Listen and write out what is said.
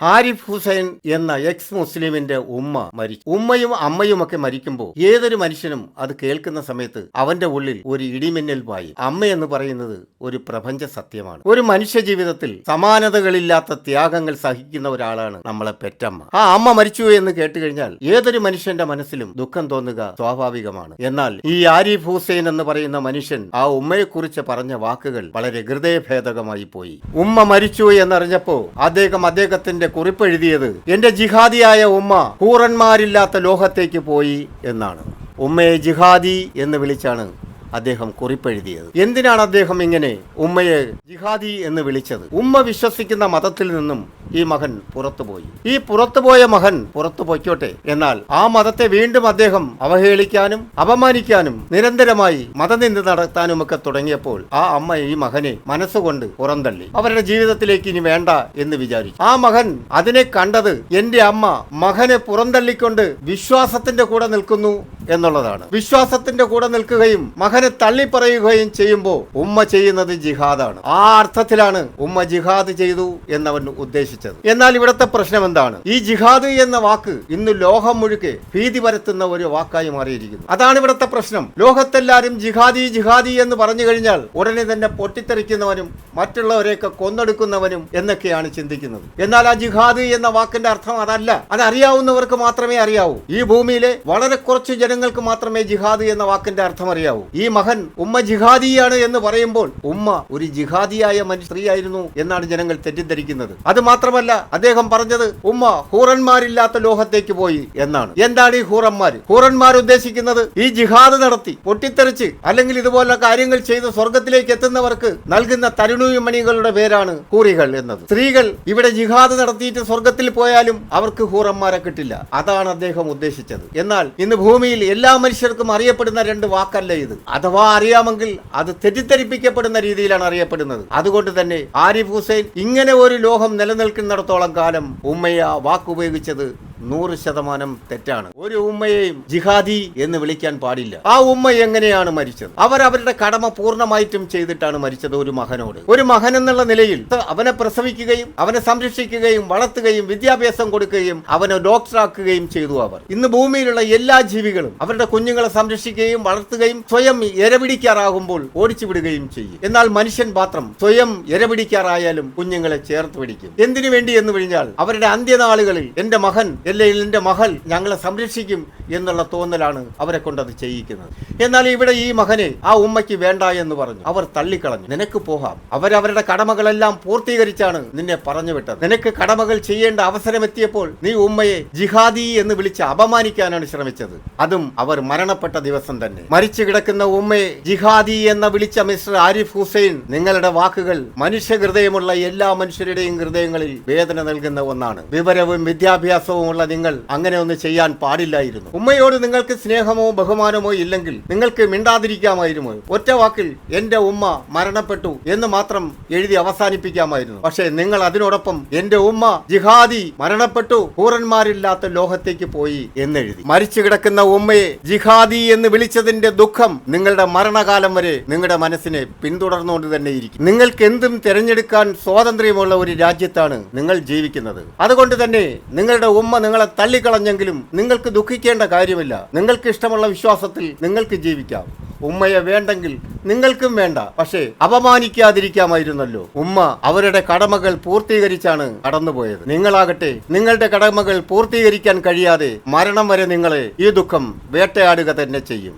ഹാരിഫ് ഹുസൈൻ എന്ന എക്സ് മുസ്ലിമിന്റെ ഉമ്മ മരിച്ചു. ഉമ്മയും അമ്മയും ഒക്കെ മരിക്കുമ്പോൾ ഏതൊരു മനുഷ്യനും അത് കേൾക്കുന്ന സമയത്ത് അവന്റെ ഉള്ളിൽ ഒരു ഇടിമിന്നൽ വായി അമ്മ എന്ന് പറയുന്നത് ഒരു പ്രപഞ്ച സത്യമാണ്. ഒരു മനുഷ്യ ജീവിതത്തിൽ സമാനതകളില്ലാത്ത ത്യാഗങ്ങൾ സഹിക്കുന്ന ഒരാളാണ് നമ്മളെ പെറ്റമ്മ. ആ അമ്മ മരിച്ചു എന്ന് കേട്ട് കഴിഞ്ഞാൽ ഏതൊരു മനുഷ്യന്റെ മനസ്സിലും ദുഃഖം തോന്നുക സ്വാഭാവികമാണ്. എന്നാൽ ഈ ആരിഫ് ഹുസൈൻ എന്ന് പറയുന്ന മനുഷ്യൻ ആ ഉമ്മയെക്കുറിച്ച് പറഞ്ഞ വാക്കുകൾ വളരെ ഹൃദയഭേദകമായി പോയി. ഉമ്മ മരിച്ചു എന്നറിഞ്ഞപ്പോ അദ്ദേഹം അദ്ദേഹത്തിന്റെ കുറിപ്പ് എഴുതിയത് എന്റെ ജിഹാദിയായ ഉമ്മ കൂറന്മാരില്ലാത്ത ലോഹത്തേക്ക് പോയി എന്നാണ്. ഉമ്മയെ ജിഹാദി എന്ന് വിളിച്ചാണ് അദ്ദേഹം കുറിപ്പെഴുതിയത്. എന്തിനാണ് അദ്ദേഹം ഇങ്ങനെ ഉമ്മയെ ജിഹാദി എന്ന് വിളിച്ചത്? ഉമ്മ വിശ്വസിക്കുന്ന മതത്തിൽ നിന്നും ഈ മകൻ പുറത്തുപോയി. ഈ പുറത്തുപോയ മകൻ പുറത്തു പൊയ്ക്കോട്ടെ എന്നാൽ ആ മതത്തെ വീണ്ടും അദ്ദേഹം അവഹേളിക്കാനും അപമാനിക്കാനും നിരന്തരമായി മതനിന്ദ നടത്താനും ഒക്കെ തുടങ്ങിയപ്പോൾ ആ അമ്മ ഈ മകനെ മനസ്സുകൊണ്ട് പുറന്തള്ളി. അവരുടെ ജീവിതത്തിലേക്ക് ഇനി വേണ്ട എന്ന് വിചാരിച്ചു. ആ മകൻ അതിനെ കണ്ടത് എന്റെ അമ്മ മകനെ പുറന്തള്ളിക്കൊണ്ട് വിശ്വാസത്തിന്റെ കൂടെ നിൽക്കുന്നു എന്നുള്ളതാണ്. വിശ്വാസത്തിന്റെ കൂടെ നിൽക്കുകയും മകനെ തള്ളിപ്പറയുകയും ചെയ്യുമ്പോൾ ഉമ്മ ചെയ്യുന്നത് ജിഹാദാണ്. ആ അർത്ഥത്തിലാണ് ഉമ്മ ജിഹാദ് ചെയ്തു എന്നവൻ ഉദ്ദേശിച്ചത്. എന്നാൽ ഇവിടുത്തെ പ്രശ്നം എന്താണ്? ഈ ജിഹാദ് എന്ന വാക്ക് ഇന്ന് ലോകം മുഴുക്കെ ഭീതി പരത്തുന്ന ഒരു വാക്കായി മാറിയിരിക്കുന്നു. അതാണ് ഇവിടുത്തെ പ്രശ്നം. ലോകത്തെല്ലാരും ജിഹാദി ജിഹാദി എന്ന് പറഞ്ഞു കഴിഞ്ഞാൽ ഉടനെ തന്നെ പൊട്ടിത്തെറിക്കുന്നവനും മറ്റുള്ളവരെയൊക്കെ കൊന്നെടുക്കുന്നവനും എന്നൊക്കെയാണ് ചിന്തിക്കുന്നത്. എന്നാൽ ആ ജിഹാദ് എന്ന വാക്കിന്റെ അർത്ഥം അതല്ല. അത് അറിയാവുന്നവർക്ക് മാത്രമേ അറിയാവൂ. ഈ ഭൂമിയിലെ വളരെ കുറച്ച് ജനങ്ങൾക്ക് മാത്രമേ ജിഹാദ് എന്ന വാക്കിന്റെ അർത്ഥം അറിയാവൂ ഈ മഹൻ ഉമ്മ ജിഹാദിയാണ് എന്ന് പറയുമ്പോൾ ഉമ്മ ഒരു ജിഹാദിയായ മനുഷ്യ എന്നാണ് ജനങ്ങൾ തെറ്റിദ്ധരിക്കുന്നത്. അത് മാത്രമല്ല അദ്ദേഹം പറഞ്ഞത് ഉമ്മ ഹൂറന്മാരില്ലാത്ത ലോഹത്തേക്ക് പോയി എന്നാണ്. എന്താണ് ഈ ഹൂറന്മാർ ഹൂറന്മാർ ഉദ്ദേശിക്കുന്നത് ഈ ജിഹാദ് നടത്തി പൊട്ടിത്തെറിച്ച് അല്ലെങ്കിൽ ഇതുപോലുള്ള കാര്യങ്ങൾ ചെയ്ത് സ്വർഗത്തിലേക്ക് എത്തുന്നവർക്ക് നൽകുന്ന തരുണീമണികളുടെ പേരാണ് ഹൂറികൾ എന്നത്. സ്ത്രീകൾ ഇവിടെ ജിഹാദ് നടത്തിയിട്ട് സ്വർഗത്തിൽ പോയാലും അവർക്ക് ഹൂറന്മാരെ കിട്ടില്ല. അതാണ് അദ്ദേഹം ഉദ്ദേശിച്ചത്. എന്നാൽ ഇന്ന് ഭൂമിയിൽ എല്ലാ മനുഷ്യർക്കും അറിയപ്പെടുന്ന രണ്ട് വാക്കല്ല ഇത്. അഥവാ അറിയാമെങ്കിൽ അത് തെറ്റിദ്ധരിപ്പിക്കപ്പെടുന്ന രീതിയിലാണ് അറിയപ്പെടുന്നത്. അതുകൊണ്ട് തന്നെ ആരിഫ് ഹുസൈൻ ഇങ്ങനെ ഒരു ലോകം നിലനിൽക്കുന്നിടത്തോളം കാലം ഉമ്മയ വാക്കുപയോഗിച്ചത് നൂറ് ശതമാനം തെറ്റാണ്. ഒരു ഉമ്മയെയും ജിഹാദി എന്ന് വിളിക്കാൻ പാടില്ല. ആ ഉമ്മ എങ്ങനെയാണ് മരിച്ചത്? അവർ അവരുടെ കടമ പൂർണമായിട്ടും ചെയ്തിട്ടാണ് മരിച്ചത് ഒരു മകനോട്. ഒരു മകൻ എന്നുള്ള നിലയിൽ അവനെ പ്രസവിക്കുകയും അവനെ സംരക്ഷിക്കുകയും വളർത്തുകയും വിദ്യാഭ്യാസം കൊടുക്കുകയും അവനെ ഡോക്ടറാക്കുകയും ചെയ്തു അവർ. ഇന്ന് ഭൂമിയിലുള്ള എല്ലാ ജീവികളും അവരുടെ കുഞ്ഞുങ്ങളെ സംരക്ഷിക്കുകയും വളർത്തുകയും സ്വയം ഇരപിടിക്കാറാകുമ്പോൾ ഓടിച്ചു വിടുകയും ചെയ്യും. എന്നാൽ മനുഷ്യൻ മാത്രം സ്വയം ഇരപിടിക്കാറായാലും കുഞ്ഞുങ്ങളെ ചേർത്ത് പിടിക്കും. എന്തിനു വേണ്ടി എന്ന് കഴിഞ്ഞാൽ അവരുടെ അന്ത്യനാളുകളിൽ എന്റെ മകൻ അല്ലെങ്കിൽ മഹൽ ഞങ്ങളെ സംരക്ഷിക്കും. എന്നുള്ള തോന്നലാണ് അവരെ കൊണ്ട് അത് ചെയ്യിക്കുന്നത്. എന്നാൽ ഇവിടെ ഈ മകനെ ആ ഉമ്മയ്ക്ക് വേണ്ട എന്ന് പറഞ്ഞു. അവർ തള്ളിക്കളഞ്ഞു. നിനക്ക് പോകാം. അവരവരുടെ കടമകളെല്ലാം പൂർത്തീകരിച്ചാണ് നിന്നെ പറഞ്ഞു വിട്ടത്. നിനക്ക് കടമകൾ ചെയ്യേണ്ട അവസരമെത്തിയപ്പോൾ നീ ഉമ്മയെ ജിഹാദി എന്ന് വിളിച്ച് അപമാനിക്കാനാണ് ശ്രമിച്ചത്. അതും അവർ മരണപ്പെട്ട ദിവസം തന്നെ. മരിച്ചു കിടക്കുന്ന ഉമ്മയെ ജിഹാദി എന്ന വിളിച്ച മിസ്റ്റർ ആരിഫ് ഹുസൈൻ നിങ്ങളുടെ വാക്കുകൾ മനുഷ്യ ഹൃദയമുള്ള എല്ലാ മനുഷ്യരുടെയും ഹൃദയങ്ങളിൽ വേദന നൽകുന്ന ഒന്നാണ്. വിവരവും വിദ്യാഭ്യാസവും ഉള്ള നിങ്ങൾ അങ്ങനെ ഒന്ന് ചെയ്യാൻ പാടില്ലായിരുന്നു. ഉമ്മയോട് നിങ്ങൾക്ക് സ്നേഹമോ ബഹുമാനമോ ഇല്ലെങ്കിൽ നിങ്ങൾക്ക് മിണ്ടാതിരിക്കാമായിരുന്നു. ഒറ്റ വാക്കിൽ എന്റെ ഉമ്മ മരണപ്പെട്ടു എന്ന് മാത്രം എഴുതി അവസാനിപ്പിക്കാമായിരുന്നു. പക്ഷേ നിങ്ങൾ അതിനോടൊപ്പം എന്റെ ഉമ്മ ജിഹാദി മരണപ്പെട്ടു കൂറന്മാരില്ലാത്ത ലോകത്തേക്ക് പോയി എന്നെഴുതി മരിച്ചു കിടക്കുന്ന ഉമ്മയെ ജിഹാദി എന്ന് വിളിച്ചതിന്റെ ദുഃഖം നിങ്ങളുടെ മരണകാലം വരെ നിങ്ങളുടെ മനസ്സിനെ പിന്തുടർന്നുകൊണ്ട് തന്നെ ഇരിക്കും. നിങ്ങൾക്ക് എന്തും തിരഞ്ഞെടുക്കാൻ സ്വാതന്ത്ര്യമുള്ള ഒരു രാജ്യത്താണ് നിങ്ങൾ ജീവിക്കുന്നത്. അതുകൊണ്ട് തന്നെ നിങ്ങളുടെ ഉമ്മ നിങ്ങളെ തള്ളിക്കളഞ്ഞെങ്കിലും നിങ്ങൾക്ക് ദുഃഖിക്കേണ്ട കാര്യമില്ല. നിങ്ങൾക്ക് ഇഷ്ടമുള്ള വിശ്വാസത്തിൽ നിങ്ങൾക്ക് ജീവിക്കാം. ഉമ്മയെ വേണ്ടെങ്കിൽ നിങ്ങൾക്കും വേണ്ട. പക്ഷേ അപമാനിക്കാതിരിക്കാമായിരുന്നല്ലോ. ഉമ്മ അവരുടെ കടമകൾ പൂർത്തീകരിച്ചാണ് കടന്നുപോയത്. നിങ്ങളാകട്ടെ നിങ്ങളുടെ കടമകൾ പൂർത്തീകരിക്കാൻ കഴിയാതെ മരണം വരെ നിങ്ങളെ ഈ ദുഃഖം വേട്ടയാടുക തന്നെ ചെയ്യും.